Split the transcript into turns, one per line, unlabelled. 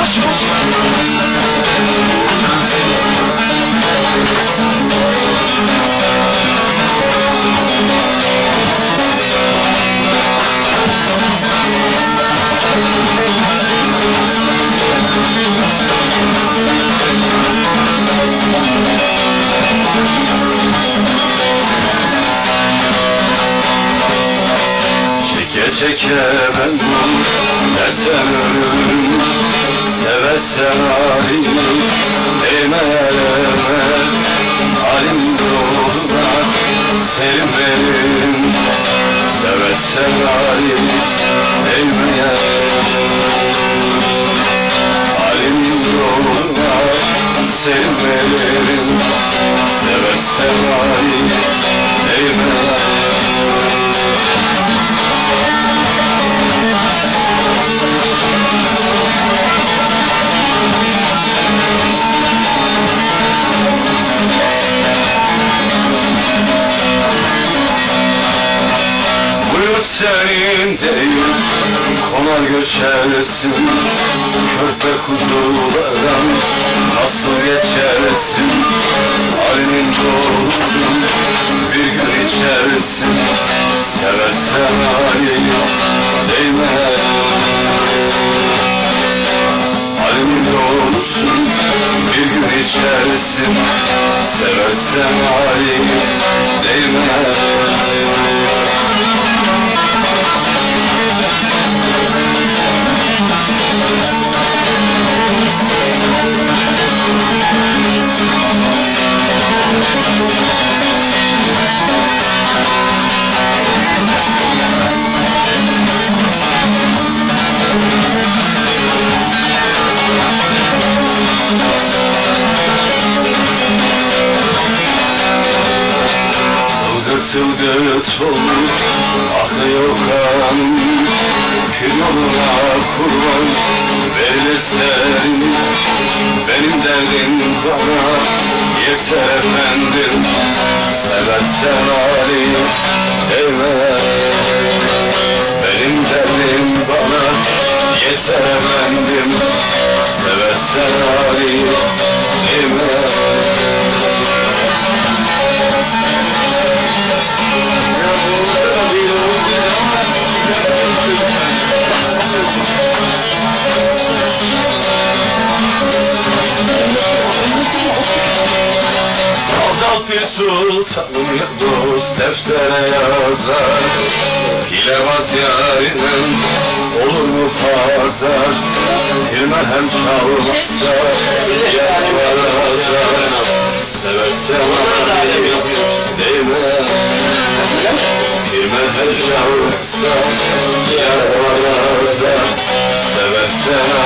Rush çeke ben dertten ölürüm? Seve sevayım Değme eleme Halim yoluna Selim benim Seve sevayım Değme Halim yoluna Selim Değil Konar göçersin Körpe kuzulardan Nasıl geçersin Halinin doğrusun Bir gün içersin Seversen ayı Değme Halinin doğrusun Bir gün içersin Seversen ayı Değme Tılgıt tılgıt olur Akıyor kanım Pir yoluna kurban? Verilirsen Benim derdim bana Yeter efendim. Seversen Ali Değme Benim derdim bana Yeter efendim. Seversen Alpir Sultan'ım dost deftere yazar. Hilevaz yarinem olur mu pazar? Bir merhem çalmazsa yer var azar Seversen alayım değil mi? Bir merhem çalmazsa yer var azar Seversen